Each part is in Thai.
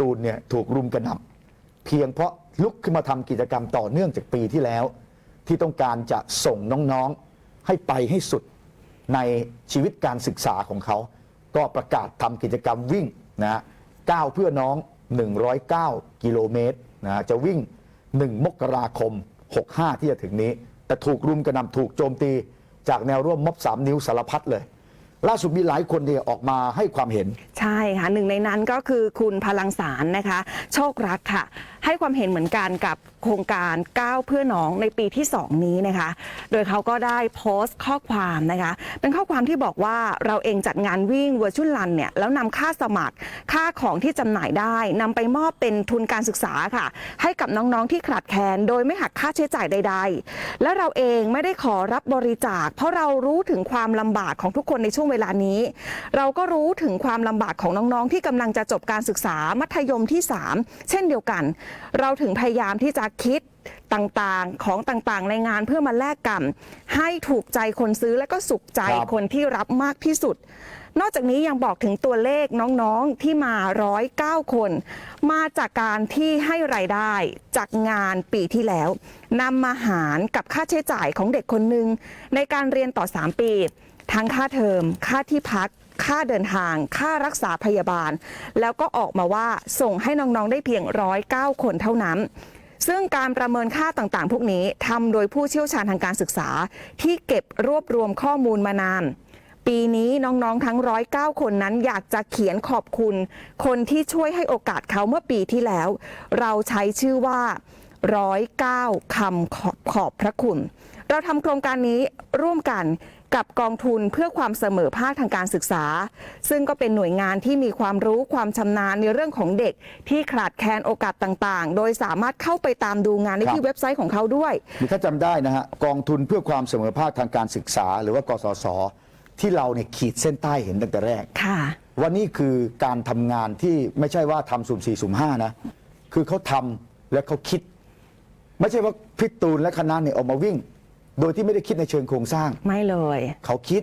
ตูนเนี่ยถูกรุมกระหน่ำเพียงเพราะลุกขึ้นมาทำกิจกรรมต่อเนื่องจากปีที่แล้ว ที่ต้องการจะส่งน้องๆให้ไปให้สุดในชีวิตการศึกษาของเขา ก็ประกาศทำกิจกรรมวิ่งนะก้าวเพื่อน้อง 109 กิโลเมตรนะจะวิ่ง 1 มกราคม 65 ที่จะถึงนี้ แต่ถูกรุมกระหน่ำถูกโจมตีจากแนวร่วมม็อบสามนิ้วสารพัดเลย ล่าสุดมีหลายคนเนี่ยออกมาให้ความเห็น ใช่ค่ะหนึ่งในนั้นก็คือคุณพลังสารนะคะ โชครักค่ะ ให้ความเห็นเหมือนกันกับ โครงการก้าวเพื่อน้องในปีที่ 2 นี้นะคะ โดยเขาก็ได้โพสต์ข้อความนะคะ เป็นข้อความที่บอกว่าเราเองจัดงานวิ่งเวอร์ชุ l ลันเนี่ยแล้วนำค่าสมัครค่าของที่จำหน่ายได้นำไปมอบเป็นทุนการศึกษาค่ะ ให้กับน้องๆที่ขาดแคลนโดยไม่หักค่าใช้จ่ายใด ๆ และเราเองไม่ได้ขอรับบริจาค เพราะเรารู้ถึงความลำบากของทุกคนในช่วงเวลานี้ เราก็รู้ถึงความลำบากของน้องๆ ที่กำลังจะจบการศึกษามัธยมที่ 3 เช่นเดียวกัน เราถึงพยายามที่จะคิดต่างๆ ของต่างๆ ในงานเพื่อมาแลกกันให้ถูกใจคนซื้อและก็สุขใจครับ คนที่รับมากที่สุด นอกจากนี้ยังบอกถึงตัวเลขน้องๆที่มา 109 คน มาจากการที่ให้รายได้จากงานปีที่แล้วนำมาหารกับค่าใช้จ่ายของเด็กคนหนึ่งในการเรียนต่อ 3 ปี ทั้งค่าเทอม ค่าที่พัก ค่าเดินทาง ค่ารักษาพยาบาล แล้วก็ออกมาว่าส่งให้น้องๆได้เพียง 109 คนเท่านั้น ซึ่งการประเมินค่าต่างๆ พวกนี้ทำโดยผู้เชี่ยวชาญทางการศึกษา ที่เก็บรวบรวมข้อมูลมานาน ปีนี้น้องๆทั้ง 109 คนนั้นอยากจะเขียนขอบคุณ คนที่ช่วยให้โอกาสเขาเมื่อปีที่แล้ว เราใช้ชื่อว่า 109คำขอบขอบพระคุณ เราทำโครงการนี้ร่วมกัน กับกองทุนเพื่อความเสมอภาคทางการศึกษา ซึ่งก็เป็นหน่วยงานที่มีความรู้ความชำนาญในเรื่องของเด็ก ที่ขาดแคลนโอกาสต่างๆ โดยสามารถเข้าไปตามดูงานได้ครับที่เว็บไซต์ของเขาด้วย นี่ถ้าจำได้นะฮะกองทุนเพื่อความเสมอภาคทางการศึกษา หรือว่ากสศที่เราเนี่ยขีดเส้นใต้เห็นตั้งแต่แรก ค่ะ ว่านี่คือการทำงานที่ไม่ใช่ว่าทำสุ่มสี่สุ่มห้านะ คือเขาทำและเขาคิด ไม่ใช่ว่าพิตูนและคณะเนี่ยออกมาวิ่ง โดยที่ไม่ได้คิดในเชิงโครงสร้าง ไม่เลย เขาคิด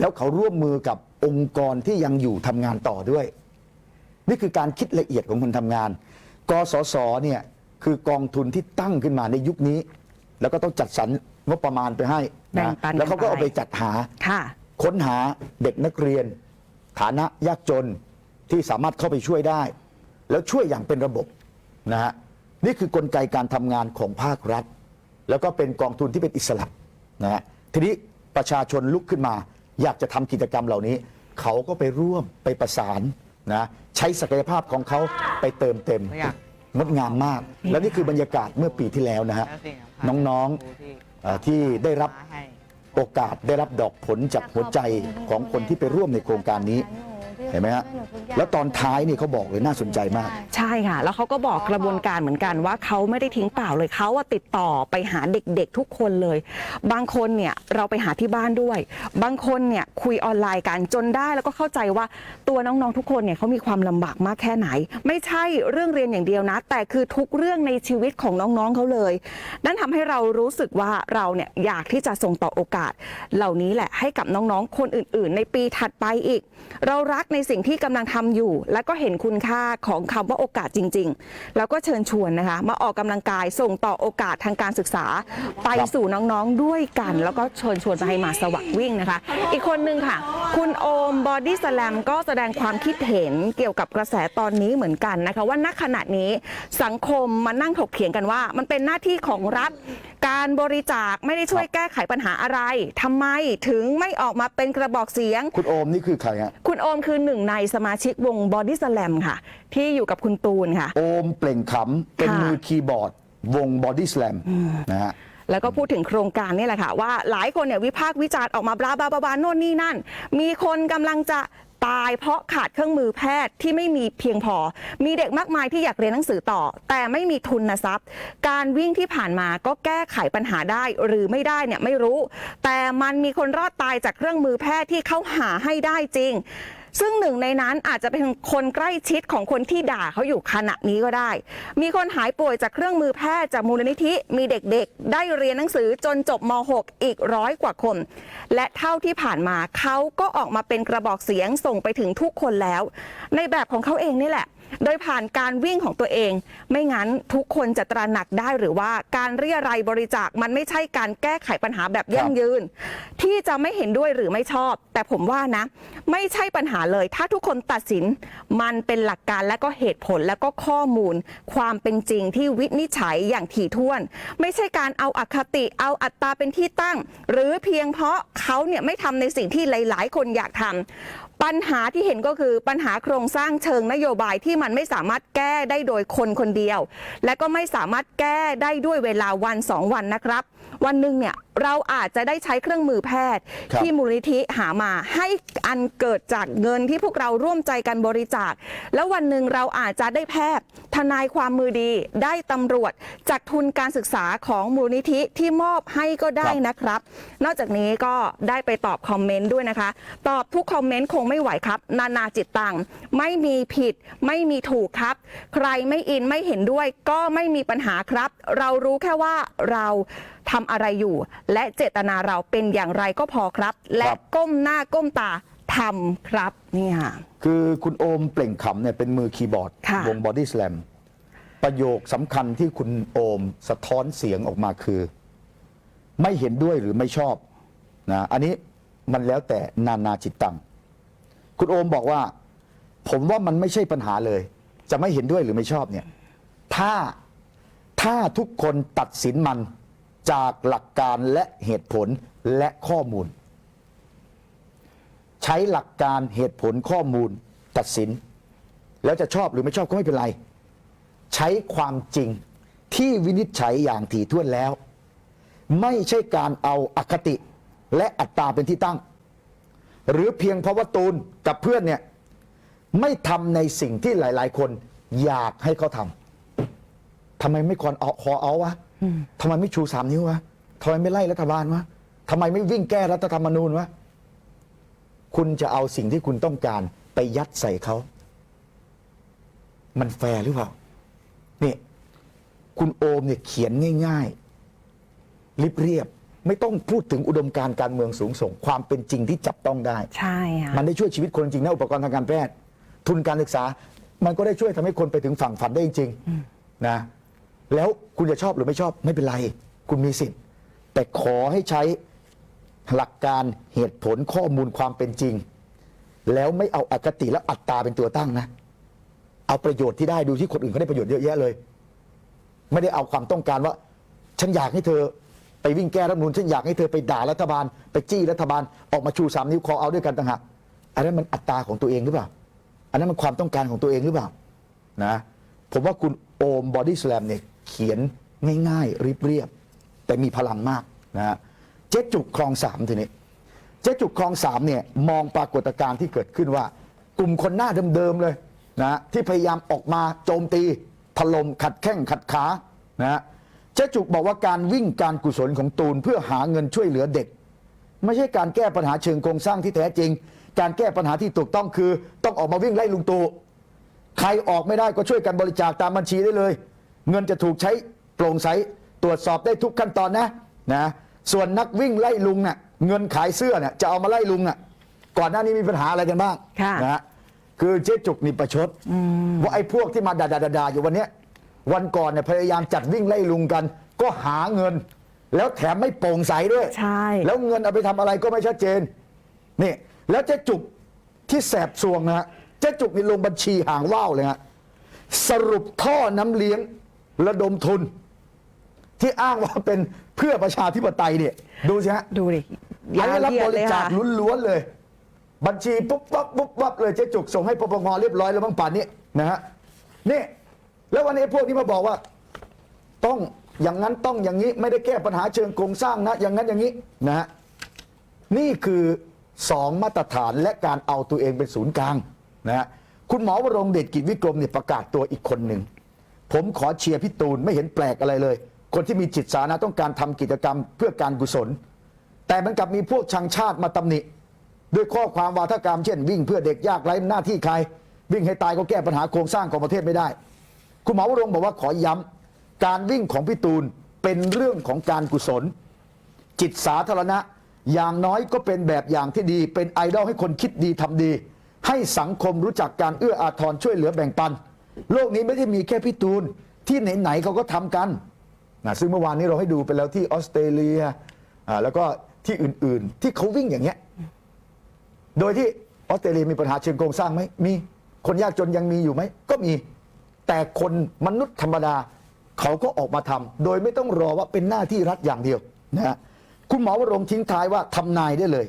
แล้วเขาร่วมมือกับองค์กรที่ยังอยู่ทำงานต่อด้วย นี่คือการคิดละเอียดของคนทำงาน กสศเนี่ยคือกองทุนที่ตั้งขึ้นมาในยุคนี้ แล้วก็ต้องจัดสรรงบประมาณไปให้แบ่งนะปันแล้วเขาก็กันไปเอาไปจัดหา ค่ะ ค้นหาเด็กนักเรียน ฐานะยากจนที่สามารถเข้าไปช่วยได้ แล้วช่วยอย่างเป็นระบบนะฮะนี่คือกลไกการทำงานของภาครัฐ แล้วก็เป็นกองทุนที่เป็นอิสระนะฮะทีนี้ประชาชนลุกขึ้นมา อยากจะทำกิจกรรมเหล่านี้ เขาก็ไปร่วมไปประสานนะใช้ศักยภาพของเขาไปเติมเต็มไม่อยากงดงามมาก และนี่คือบรรยากาศเมื่อปีที่แล้วนะฮะแล้วสิ่งสำคัญน้องครูที่ๆเอ่อที่ได้รับมาให้โอกาสได้รับดอกผลจากหัวใจของคนที่ไปร่วมในโครงการนี้ เห็นไหมฮะแล้วตอนท้ายนี่เขาบอกเลยน่าสนใจมาก ใช่ค่ะ แล้วเขาก็บอกกระบวนการเหมือนกันว่าเขาไม่ได้ทิ้งเปล่าเลยเขาอะติดต่อไปหาเด็กๆทุกคนเลย บางคนเนี่ยเราไปหาที่บ้านด้วย บางคนเนี่ยคุยออนไลน์กันจนได้แล้วก็เข้าใจว่าตัวน้องๆทุกคนเนี่ยเขามีความลำบากมากแค่ไหน ไม่ใช่เรื่องเรียนอย่างเดียวนะ แต่คือทุกเรื่องในชีวิตของน้องๆเขาเลย นั่นทำให้เรารู้สึกว่าเราเนี่ยอยากที่จะส่งต่อโอกาส เหล่านี้แหละให้กับน้องๆคนอื่น ๆ ในปีถัดไปอีก เรารักในสิ่งที่กำลังทำอยู่ และก็เห็นคุณค่าของคำว่าโอกาสจริง ๆ แล้วก็เชิญชวนนะคะ มาออกกำลังกายส่งต่อโอกาสทางการศึกษา ไปสู่น้องๆด้วยกัน แล้วก็เชิญชวนไปให้มาสวักวิ่งนะคะ อีกคนนึงค่ะ คุณโอมบอดี้สแลมก็แสดงความคิดเห็นเกี่ยวกับกระแสตอนนี้เหมือนกันนะคะว่าณขณะนี้สังคมมานั่งถกเถียงกันว่า มันเป็นหน้าที่ของรัฐ การบริจาคไม่ได้ช่วยแก้ไขปัญหาอะไรทำไมถึงไม่ออกมาเป็นกระบอกเสียง คุณโอมนี่คือใครฮะคุณโอมคือหนึ่งในสมาชิกวงบอดี้สแลมค่ะ ที่อยู่กับคุณตูนค่ะ โอมเปล่งขำเป็นค่ะมือคีย์บอร์ด วงบอดี้ส a ลมนะฮะแล้วก็พูดถึงโครงการนี่แหละค่ะ ว่าหลายคนเนี่ยวิพากษ์วิจารณ์ออกมาบลาบลาบลาบลาโน่นนี่นั่น มีคนกำลังจะตายเพราะขาดเครื่องมือแพทย์ที่ไม่มีเพียงพอ มีเด็กมากมายที่อยากเรียนหนังสือต่อ แต่ไม่มีทุนทรัพย์ การวิ่งที่ผ่านมาก็แก้ไขปัญหาได้หรือไม่ได้เนี่ยไม่รู้ แต่มันมีคนรอดตายจากเครื่องมือแพทย์ที่เขาหาให้ได้จริง ซึ่งหนึ่งในนั้นอาจจะเป็นคนใกล้ชิดของคนที่ด่าเขาอยู่ขณะนี้ก็ได้ มีคนหายป่วยจากเครื่องมือแพทย์จากมูลนิธิ มีเด็กๆ ได้เรียนหนังสือจนจบม .6 อีกร้อยกว่าคน และเท่าที่ผ่านมาเขาก็ออกมาเป็นกระบอกเสียงส่งไปถึงทุกคนแล้ว ในแบบของเขาเองนี่แหละ โดยผ่านการวิ่งของตัวเอง ไม่งั้นทุกคนจะตระหนักได้หรือว่าการเรียรัยบริจาคมันไม่ใช่การแก้ไขปัญหาแบบยั่งยืน ที่จะไม่เห็นด้วยหรือไม่ชอบ แต่ผมว่านะ ไม่ใช่ปัญหาเลย ถ้าทุกคนตัดสินมันเป็นหลักการและก็เหตุผลและก็ข้อมูล ความเป็นจริงที่วินิจฉัยอย่างถี่ถ้วน ไม่ใช่การเอาอคติเอาอัตราเป็นที่ตั้ง หรือเพียงเพราะเขาเนี่ยไม่ทำในสิ่งที่หลาย ๆ คนอยากทำ ปัญหาที่เห็นก็คือปัญหาโครงสร้างเชิงนโยบายที่มันไม่สามารถแก้ได้โดยคนคนเดียว และก็ไม่สามารถแก้ได้ด้วยเวลาวันสองวันนะครับ วันหนึ่งเนี่ยเราอาจจะได้ใช้เครื่องมือแพทย์ ครับ ที่มูลนิธิหามาให้อันเกิดจากเงินที่พวกเราร่วมใจกันบริจาค แล้ววันหนึ่งเราอาจจะได้แพทย์ ทนายความมือดี ได้ตำรวจจากทุนการศึกษาของมูลนิธิที่มอบให้ก็ได้นะครับ นอกจากนี้ก็ได้ไปตอบคอมเมนต์ด้วยนะคะ ตอบทุกคอมเมนต์คงไม่ไหวครับ นานาจิตตังไม่มีผิด ไม่มีถูกครับ ใครไม่อินไม่เห็นด้วยก็ไม่มีปัญหาครับ เรารู้แค่ว่าเราทำอะไรอยู่ และเจตนาเราเป็นอย่างไรก็พอครับ และก้มหน้าก้มตาทำครับนี่ค่ะคือคุณโอมเปล่งขำเนี่ยเป็นมือคีย์บอร์ด ค่ะ วงบอดี้ส a ลมประโยคสำคัญที่คุณโอมสะท้อนเสียงออกมาคือ ไม่เห็นด้วยหรือไม่ชอบนะอันนี้มันแล้วแต่นานาจิตตัง คุณโอมบอกว่า ผมว่ามันไม่ใช่ปัญหาเลย จะไม่เห็นด้วยหรือไม่ชอบเนี่ย ถ้าถ้าทุกคนตัดสินมัน จากหลักการและเหตุผลและข้อมูล ใช้หลักการเหตุผลข้อมูลตัดสิน แล้วจะชอบหรือไม่ชอบก็ไม่เป็นไร ใช้ความจริงที่วินิจฉัยอย่างถี่ถ้วนแล้ว ไม่ใช่การเอาอาคติและอัตตราเป็นที่ตั้ง หรือเพียงเพราะว่าตูนกับเพื่อนเนี่ยไม่ทำในสิ่งที่หลาย ๆ คนอยากให้เขาทำทำไมไม่คอนเอาคอเอาวะ ทำไมไม่ชูสามนิ้ววะทำไมไม่ไล่รัฐบาลวะทำไมไม่วิ่งแก้รัฐธรรมนูญวะคุณจะเอาสิ่งที่คุณต้องการไปยัดใส่เขา มันแฟร์หรือเปล่า นี่ คุณโอมเนี่ยเขียนง่ายๆริบเรียบไม่ต้องพูดถึงอุดมการณ์การเมืองสูงส่ง ความเป็นจริงที่จับต้องได้ ใช่ค่ะมันได้ช่วยชีวิตคนจริงนะอุปกรณ์ทางการแพทย์ ทุนการศึกษา มันก็ได้ช่วยทำให้คนไปถึงฝั่งฝันได้จริงๆนะ แล้วคุณจะชอบหรือไม่ชอบไม่เป็นไร คุณมีสิทธิ์ แต่ขอให้ใช้หลักการเหตุผลข้อมูลความเป็นจริง แล้วไม่เอาอคติและอัตตาเป็นตัวตั้งนะ เอาประโยชน์ที่ได้ดูที่คนอื่นเขาได้ประโยชน์เยอะแยะเลย ไม่ได้เอาความต้องการว่า ฉันอยากให้เธอไปวิ่งแก้รัฐมนูญฉันอยากให้เธอไปด่ารัฐบาล ไปจี้รัฐบาลออกมาชูสามนิ้วคอเอาด้วยกันต่างหากอันนั้นมันอัตราของตัวเองหรือเปล่า อันนั้นมันความต้องการของตัวเองหรือเปล่านะผมว่าคุณโอมบอดี้สลมเนี่ย เขียนง่ายๆเรียบๆแต่มีพลังมากนะฮะเจ๊จุกคลองสามทีนี้เจ๊จุกคลองสามเนี่ยมองปรากฏการณ์ที่เกิดขึ้นว่า กลุ่มคนหน้าเดิมๆเลยนะที่พยายามออกมาโจมตีถล่มขัดแข้งขัดขานะฮะเจ๊จุกบอกว่าการวิ่งการกุศลของตูนเพื่อหาเงินช่วยเหลือเด็ก ไม่ใช่การแก้ปัญหาเชิงโครงสร้างที่แท้จริง การแก้ปัญหาที่ถูกต้องคือ ต้องออกมาวิ่งไล่ลุงตู่ใครออกไม่ได้ก็ช่วยกันบริจาคตามบัญชีได้เลย เงินจะถูกใช้โปร่งใสตรวจสอบได้ทุกขั้นตอนนะนะส่วนนักวิ่งไล่ลุงน่ะเงินขายเสื้อเนี่ยจะเอามาไล่ลุงน่ะก่อนหน้านี้มีปัญหาอะไรกันบ้างค่ะนะฮะคือเจ๊จุกนี่ประชดว่าไอ้พวกที่มาด่าๆๆอยู่วันเนี้ยวันก่อนเนี่ยพยายามจัดวิ่งไล่ลุงกัน ก็หาเงิน แล้วแถมไม่โปร่งใสด้วยใช่แล้วเงินเอาไปทำอะไรก็ไม่ชัดเจนนี่แล้วเจ๊จุกที่แสบซวงนะฮะเจ๊จุกนี่ลงบัญชีห่างว่าวเลยฮะสรุปท่อน้ำเลี้ยง ระดมทุน ที่อ้างว่าเป็นเพื่อประชาธิปไตยเนี่ย ดูสิฮะดูดิอันนี้รับบเยียดริเลยจาค่ะคล้วนๆเลย บัญชีปุ๊บปั๊บปุ๊บปั๊บเลยเจ๊จุกส่งให้ปปงเรียบร้อยแล้วบ้างป่านนี้นะฮะนี่ แล้ววันนี้พวกนี้มาบอกว่า ต้องอย่างนั้นต้องอย่างนี้ไม่ได้แก้ปัญหาเชิงโครงสร้างนะ อย่างนั้นอย่างนี้นะฮะนี่คือสองมาตรฐานและการเอาตัวเองเป็นศูนย์กลางนะฮะคุณหมอวรงค์เดชกิจวิกรมเนี่ยประกาศตัวอีกคนหนึ่ง ผมขอเชียร์พี่ตูนไม่เห็นแปลกอะไรเลย คนที่มีจิตสาธารณะต้องการทำกิจกรรมเพื่อการกุศล แต่มันกลับมีพวกชังชาติมาตำหนิ ด้วยข้อความวาทกรรมเช่น วิ่งเพื่อเด็กยากไร้หน้าที่ใคร วิ่งให้ตายก็แก้ปัญหาโครงสร้างของประเทศไม่ได้ คุณหมอวรงบอกว่าขอย้ำการวิ่งของพี่ตูนเป็นเรื่องของการกุศล จิตสาธารณะอย่างน้อยก็เป็นแบบอย่างที่ดี เป็นไอดอลให้คนคิดดีทำดี ให้สังคมรู้จักการเอื้ออาทรช่วยเหลือแบ่งปัน โลกนี้ไม่ได้มีแค่พี่ตูน ที่ไหนๆเขาก็ทำกันนะซึ่งเมื่อวานนี้เราให้ดูไปแล้วที่ออสเตรเลียอ่าแล้วก็ที่อื่นๆ ที่เขาวิ่งอย่างเงี้ย โดยที่ออสเตรเลียมีปัญหาเชิงโครงสร้างไหมมีคนยากจนยังมีอยู่ไหมก็มีแต่คนมนุษย์ธรรมดา เขาก็ออกมาทำโดยไม่ต้องรอว่าเป็นหน้าที่รัฐอย่างเดียวนะฮะคุณหมอวรงค์ทิ้งท้ายว่าทำนายได้เลย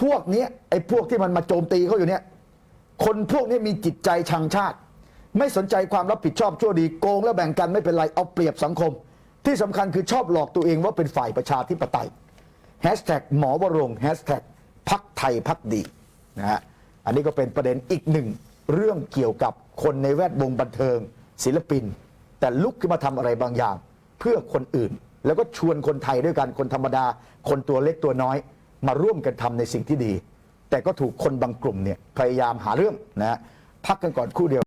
พวกเนี้ยไอ้พวกที่มันมาโจมตีเขาอยู่เนี่ย คนพวกนี้มีจิตใจชังชาติ ไม่สนใจความรับผิดชอบชั่วดีโกงแล้วแบ่งกันไม่เป็นไรเอาเปรียบสังคม ที่สำคัญคือชอบหลอกตัวเองว่าเป็นฝ่ายประชาธิปไตยแฮชแท็กหมอวรงแฮชแท็กพักไทยพักดีนะฮะอันนี้ก็เป็นประเด็นอีกหนึ่งเรื่องเกี่ยวกับคนในแวดวงบันเทิง ศิลปิน แต่ลุกขึ้นมาทำอะไรบางอย่าง เพื่อคนอื่น แล้วก็ชวนคนไทยด้วยกันคนธรรมดา คนตัวเล็กตัวน้อย มาร่วมกันทำในสิ่งที่ดี แต่ก็ถูกคนบางกลุ่มเนี่ยพยายามหาเรื่องนะฮะ พักกันก่อนคู่เดียว